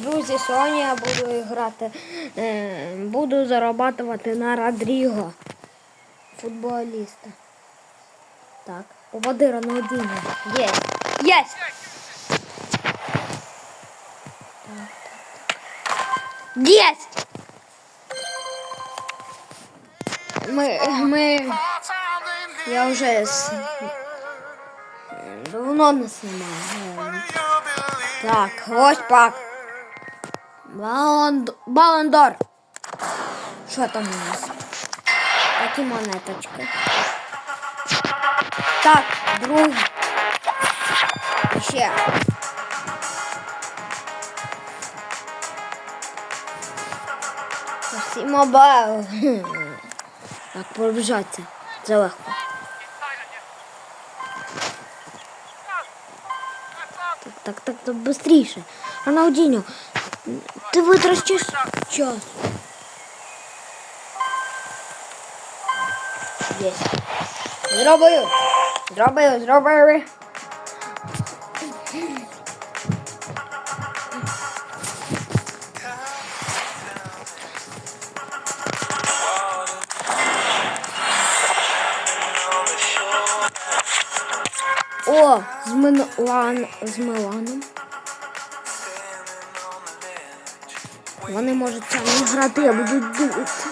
Друзі, сьогодні я буду грати, е, буду зарабатувати на Родріго, футболіста. Так, попади Ронaldinho. Єсть! Єсть! Єсть! Ми, ми, я вже с... давно не знімав. Так, ось пак. Баландор. Що там у нас? Такі монеточки. Так, другий. Ще. Всі мобайл. Так, пробіжаться. Це легко. Так, так, так, так, быстріше. Роналдіньо, ти витрачиш час. Є. Зробив. Зробив, зробив. О, з Милан... з Миланом. Вони можуть там не грати, я буду дивитися.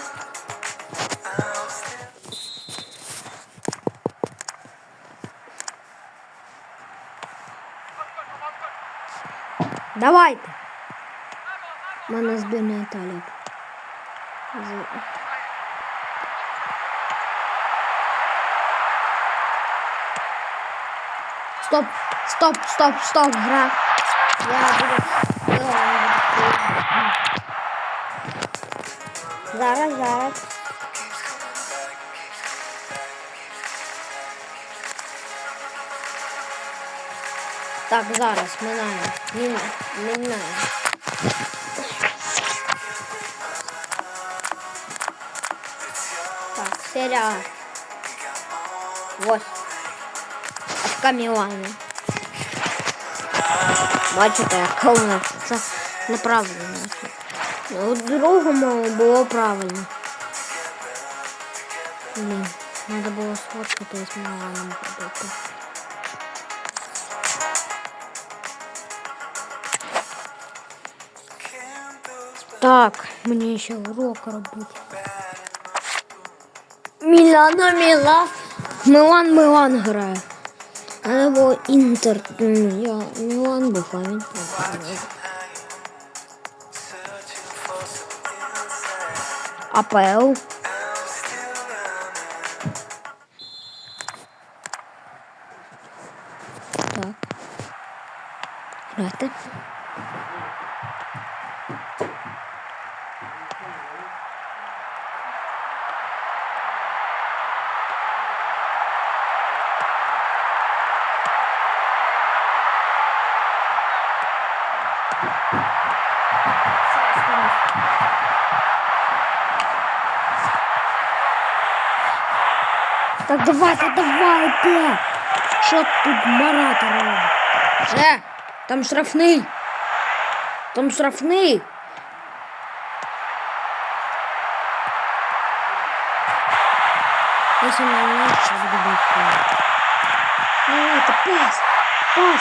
Давайте. У мене збірна Італія. З- Стоп, стоп, стоп, стоп, гра. Я буду. Зараз, зараз. Так, зараз, минаємо. Мін- Мінаємо. Так, серія. Ось. ФК Мілана. Бачите, яка у нас це неправильно. У другому було правильно. Блін, треба було сфоткати з Міланом робити. Так, мені ще урок робити. Мілана, Мілан. Милан, Милан грає. Треба було Інтер. М, Я Мілан був, а він. АПЛ. Так. Грати. Так давайте, давайте. Що тут Марата робить? Вже, там штрафний. Там штрафний. Если на меня буду бить. Ну, это пас. Пас.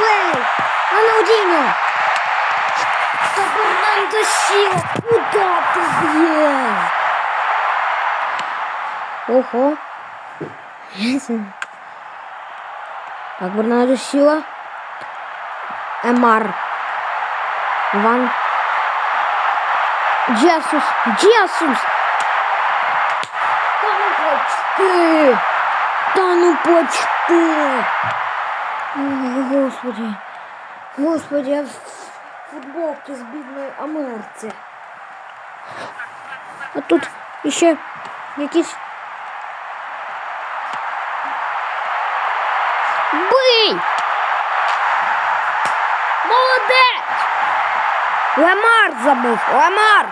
Бей. Анаудинho. Да Фернандо Сила. Куда ты бьешь? Ого. Так, Бернардо Сила. Эмар. Иван. Джесус. Джесус. Да ну почти. Да ну почти. Ой, господи. Господи, я в футболке з бідної Амерці. А тут ще якісь Бий! Молодець! Ламар забив! Ламар!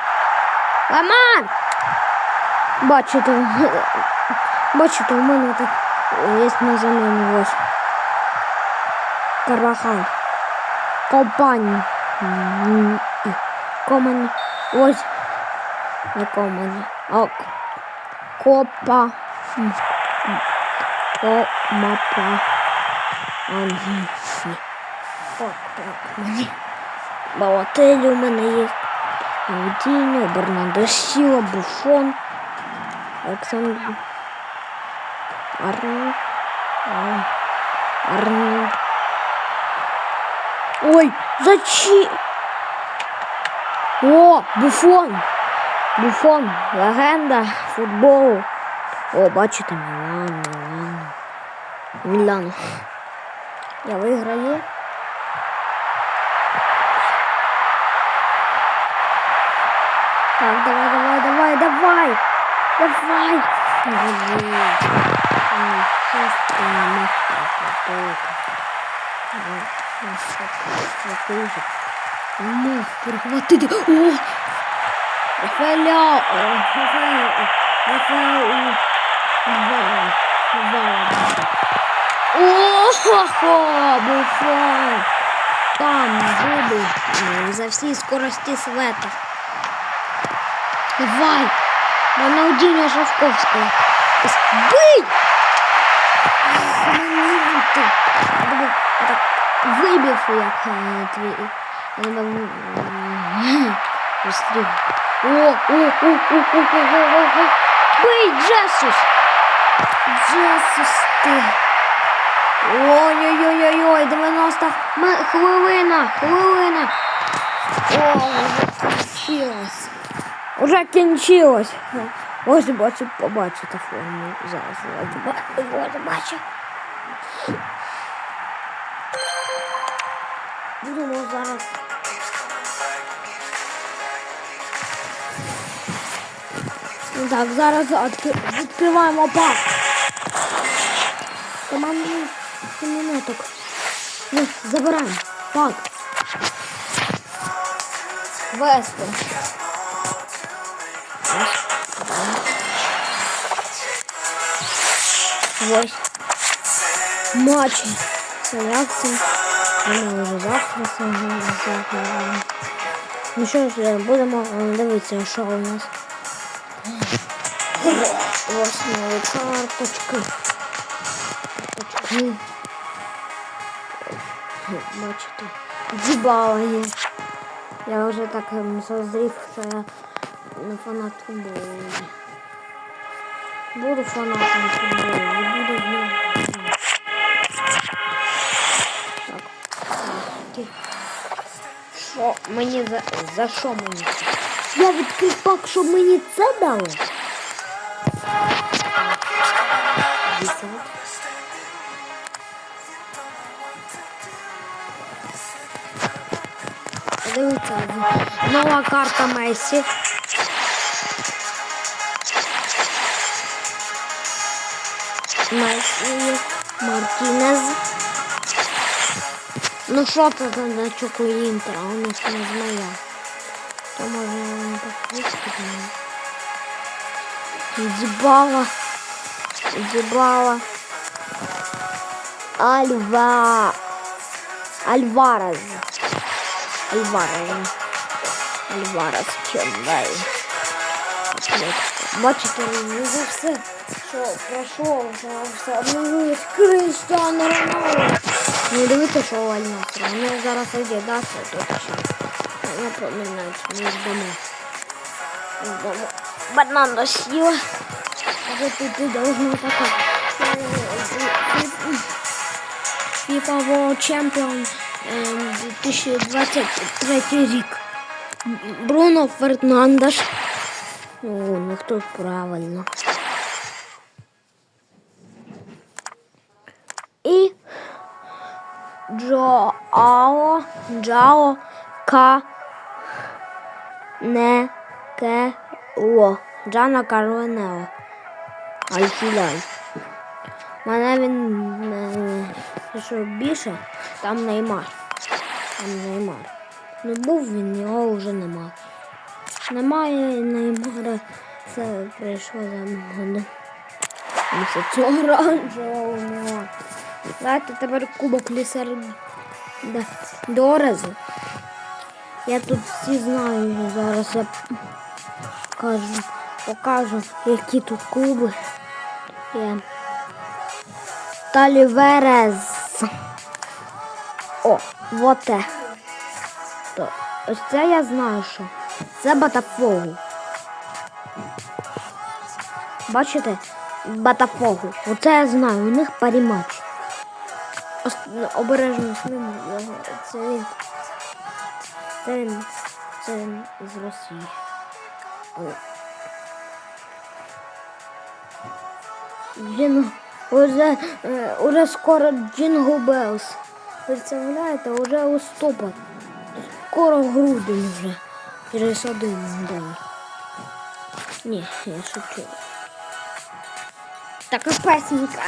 Ламар! Бачите, бачите, у мене тут є на заміну ось. Карвахай. Компанія. Комані. Ось. Не комані. О, Копа. Комапа. Ангелі. Так, так, мені. Балотелі у мене є. Аудіньо, Бернандо Сіла, Буфон. Олександр. Арно. А, Арно. Ой, зачи. О, Буфон. Буфон. Легенда футболу. О, бачите, Мілан, Мілан. Мілан. Я виграю. Так, давай, давай, давай, давай! Давай! Мух, перехватити! О! Рафаеля! Рафаеля! Рафаеля! Рафаеля! Рафаеля! О-хо-хо! Буфон! Там буду ну, за всі скорості света. Давай! Роналдіньо Шавковського. Бий! Вибив, як е, твій. Постріл. О, о, о, о, о, о, о, о, о. Бий, Джесус! Джесус ти. Ой-ой-ой-ой, 90 м- хвилина, хвилина. О, вже кінчилось. Уже кінчилось. Ось бачу, побачите форму. Зараз ось бачу. Будемо зараз. Ну Так, зараз відкри- відкриваємо пак. Командний кімнаток. Ну, забираємо. Пак. Вести. Ось. Матчі. Це як це? Вони вже завтра сьогодні. Ну що ж, е, будемо е, дивитися, що у нас. Ось нові карточки. Карточки. Бачите, дзібала є. Я вже так ем, созрів, що я не фанат футболу. Буду фанатом футболу, не буду в грати. Так. так. Що мені за, за що мені? Я відкрив пак, щоб мені це дали. Десять. Дивіться, нова карта Месі. Месі, Мартінез. Ну що це за значок у Інтера? У них не моя. То може не так вискидно. Дібала. Дібала. Альва. Альварез. Альварезом. Альварес Чендей. Бачите, не за все, що пройшов, все одно Кристіану Роналду. Ну дивіться, що Альна Ну зараз йде, да, все точно. Напоминаю, ми вдома. Вдома. Банан розсіла. Може ти ти должна така. Фіфа World Champion 2023 рік. Бруно Фернандеш. О, ну хто правильно. І Джоао Джао Ка Не Кело. Джана Каронео. Аль-Хіляль. Мене він е, що більше, там Неймар. Неймар. Ну був він, його вже нема. Немає Неймара. Це прийшло за годи. Місяць оранжевого нього. Давайте тепер кубок лісер да. Я тут всі знаю, зараз я кажу, покажу, які тут клуби є. Таліверез. О, вот те. То, ось це я знаю, що. Це Батафогу. Бачите? Батафогу. Оце я знаю, у них парімач. Обережно з ним. Це він. Це він. Це він з Росії. Джин... Уже, уже скоро Джингл Белс. Представляєте, уже листопад. Скоро грудень вже. Через один день. Ні, я шучу. Така песенка.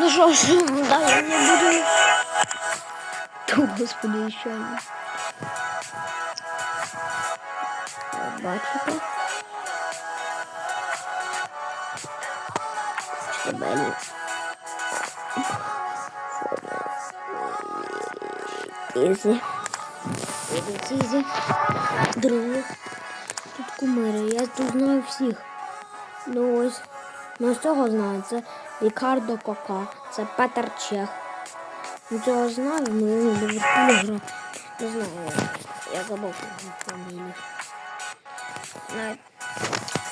Ну що ж, далі не буду. Ту, господи, ще не. Бачите? Штабелі. Ізі. Ізі. Друге. Тут кумири. Я тут знаю всіх. Ну ось. Ну з цього знаю. Це Рікардо Кока. Це Петер Чех. Ну цього знаю, ну я не грав. Не знаю, я забув фамілію. Знаю.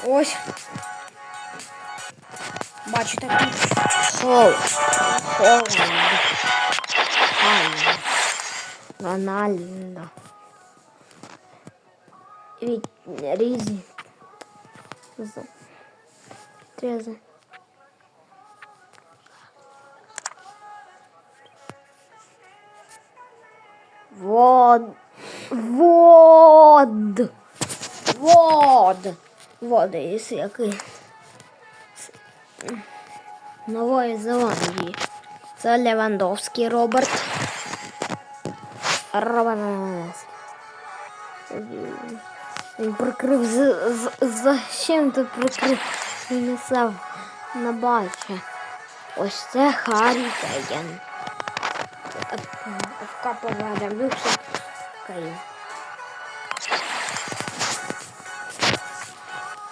Ось. Бачите тут. Хол. Холланд. Холланд. Рональдо. Рі... Різі. З- Трези. Вод. Вод. Вод. Води є який. Нової Зеландії. Це Левандовський Роберт. Левандовський. Він прикрив з, з, з чим ти прикрив? Він несав на баче. Ось це Харі Кейн. Бивши Кейн.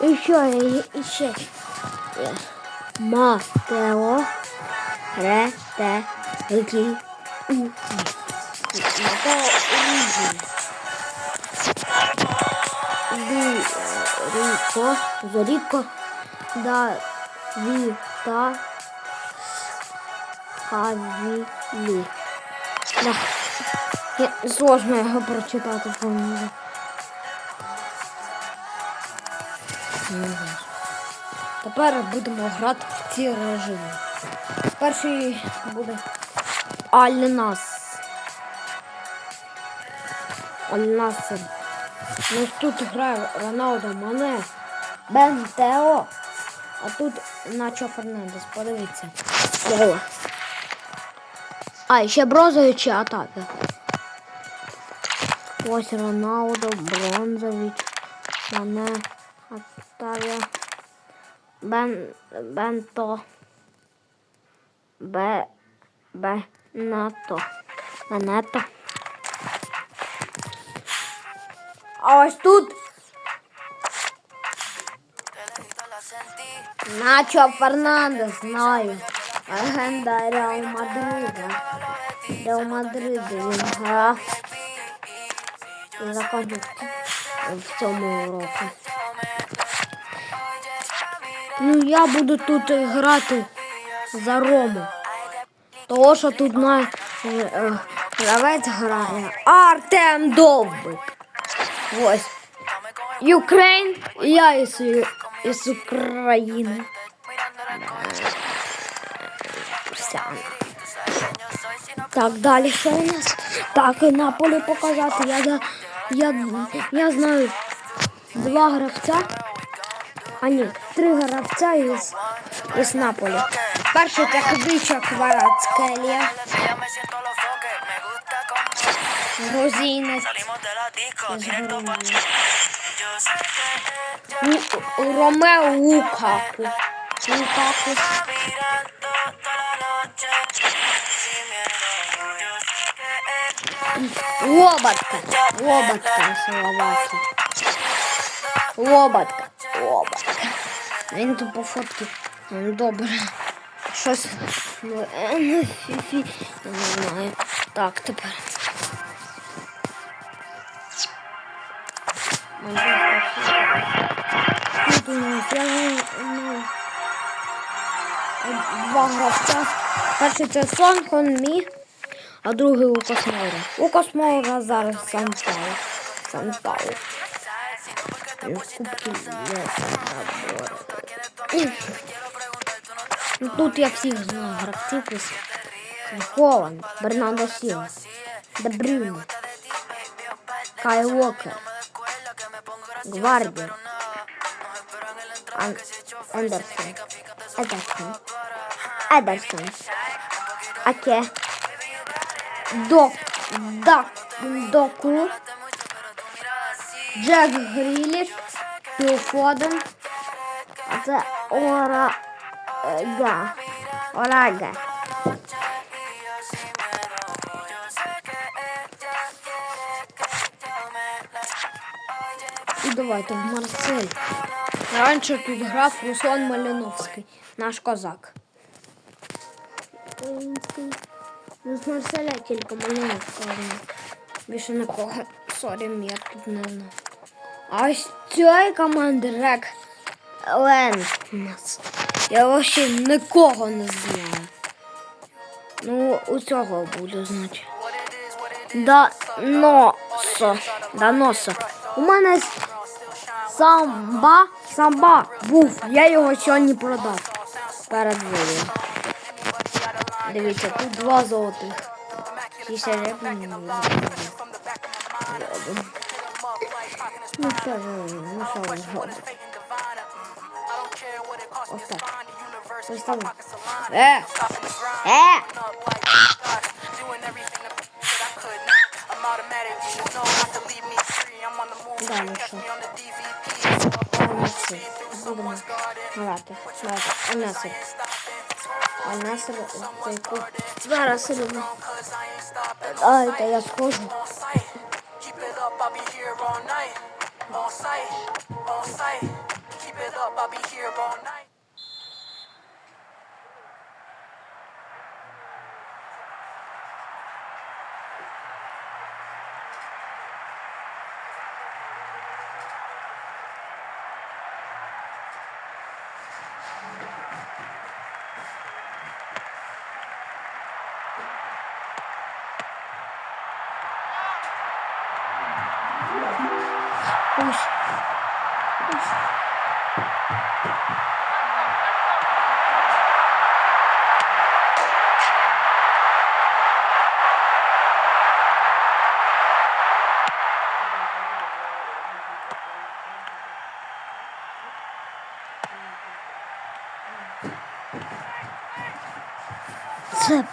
І ще, і ще. є. Матео Рете Рікі У. Матео Рікі. Ді Ріко, Зоріко, да Віта Хавілі. Да. Я, сложно його прочитати фамілію. Не. Тепер будемо грати в ці режими. Перший буде Альнас. Альнасер. Ну тут грає Роналдо Мане, Бен Тео. А тут Начо Фернандес, подивіться. Ого. А, ще бронзовичі атаки. Ось Роналдо, бронзович, Мане, Атавія, Бен, Бенто, Бе, Бенато, Бенето. А ось тут Начо Фернандес, знаю. Легенда Реал Мадрида. Реал Мадрида він грав. І закінчив в цьому році. Ну я буду тут грати за Рому. Того, що тут на е, гравець грає Артем Довбик. Ось. Україн, я із, із України. Вся. Так, далі що у нас? Так, на полі показати. Я, я, я знаю два гравця. А ні, три гравця із, із Наполі. Перший це Хвича Кварацкелія, Лу- Ромео Лукаку. Лукаку. Лоботка. Лоботка Словакія. Лоботка. Лоботка. Він тут по фотки. Добре. Щось. ну, е, ну, Не знаю. Так, тепер. Ну, два гравця. Перший це Сон Мі, а другий Лукас Моура. Лукас Моура зараз Сан Пау. Сан Пау. Ну, Тут я всіх знаю гравців. ось. Холланд, Бернардо Сіла, Де Брюйне, Кай Уокер, Гвардіо, Ан- Ендерсон, Едерсон, Едерсон, Аке, Док, Дак, Доку, Джек Гріліш, Філ Фоден, а це Ора е, Га, Орага. І давайте в Марсель. Раніше тут грав Руслан Малиновський, наш козак. Ну, з Марселя тільки Малиновського. Більше нікого. Сорі, я тут не знаю. А з цієї команди Рек Лентнес. Я взагалі нікого не знаю. Ну, у цього буду знати. Даносо. Даносо. У мене самба, самба був. Я його сьогодні продав. Перед відео. Дивіться, тут два золотих. І серебряні. не знаю. Ну що ж, ну що ви зробите? Ось так. Ось так. Е! Е! Далі що? Анасир. Будемо грати. Давайте. Анасир. Анасир. Цей кут. Зараз робимо. Дайте я схожу. Keep it up, I'll be here all night. On site, on site. Keep it up, I'll be here all night.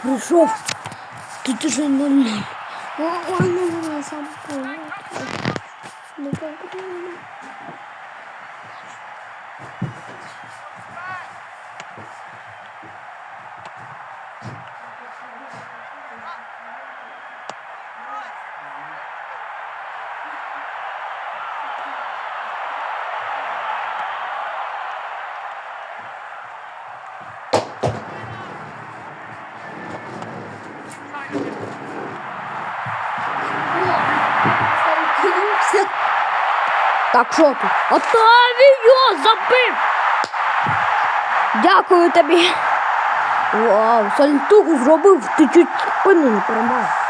Це прийшов. Тут уже ноль. О, ну, ну, сам понял. Так, тут? Отавіо забив! Дякую тобі. Вау, сальтуху зробив, ти чуть спину не перемав.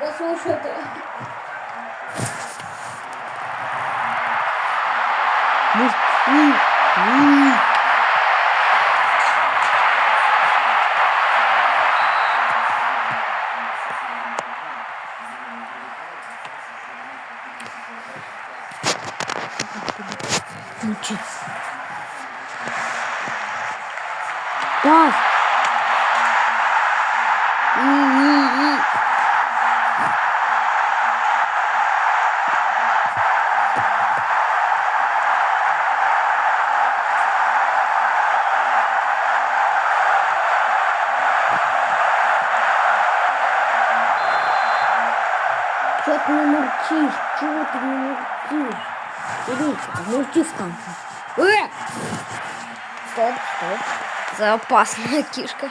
Ve son şotu. Mut. Чего ты не мурчишь? Чего ты не мурчишь? Иричка, мурчи в конце. Э! Стоп, стоп. Це опасна кішка.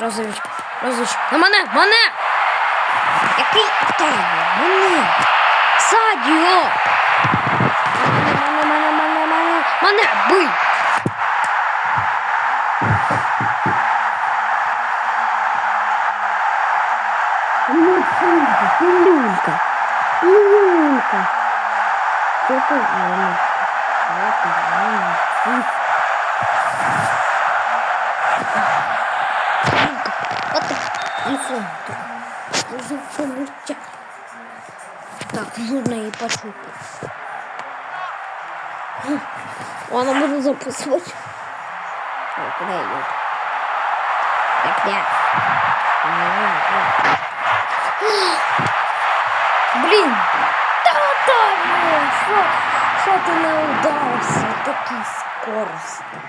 Розовичка, розовичка. На мене, мене! Який тебе? Мене! Садь його! Мене, мене, мене, мене, мене, мене, бий! Так, нужно ей пошутить. Она может записывать. Ой, куда идет? Так, я. Блін! Та там! Що, що ти не удався? Такий скоростний.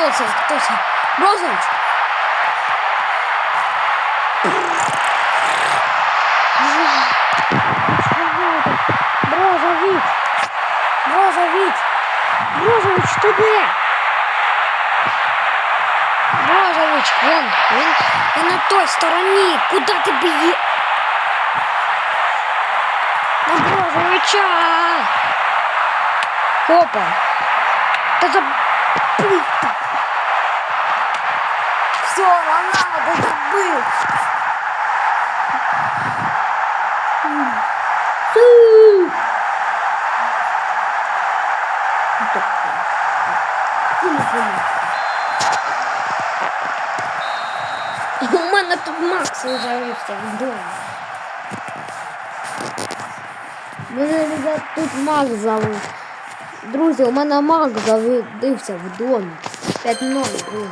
Хто це? Хто це? Розович? Брозович! Брозович! Брозович, ти де? Брозович, вон, він, він на той стороні. Куди ти біє? На Брозовича! Опа! Та забий! Все, Роналдо забив! Су! У мене тут Макс завівся вдома. Мене, ребят, тут Макс завив. Друзі, у мене Макс завився в домі. 5-0, друзі.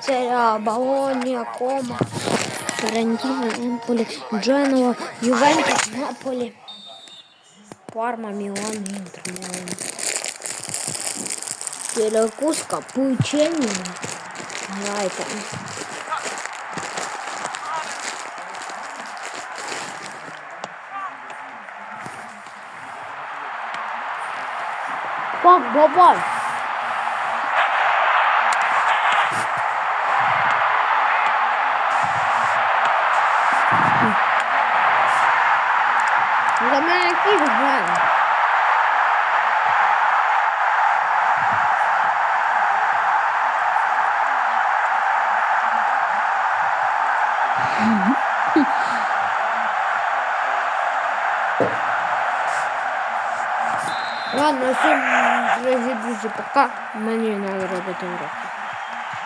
Це Болонія, Кома, Ферентіна, Емполі, Дженова, Ювентус, Наполі, Парма, Мілан, Інтер, Мілан. Сиракуз, Капучино. Грайте. Пак, бабай. За мене якийсь грає. Ладно, всім, дорогі друзі, пока. Мені треба робити урок.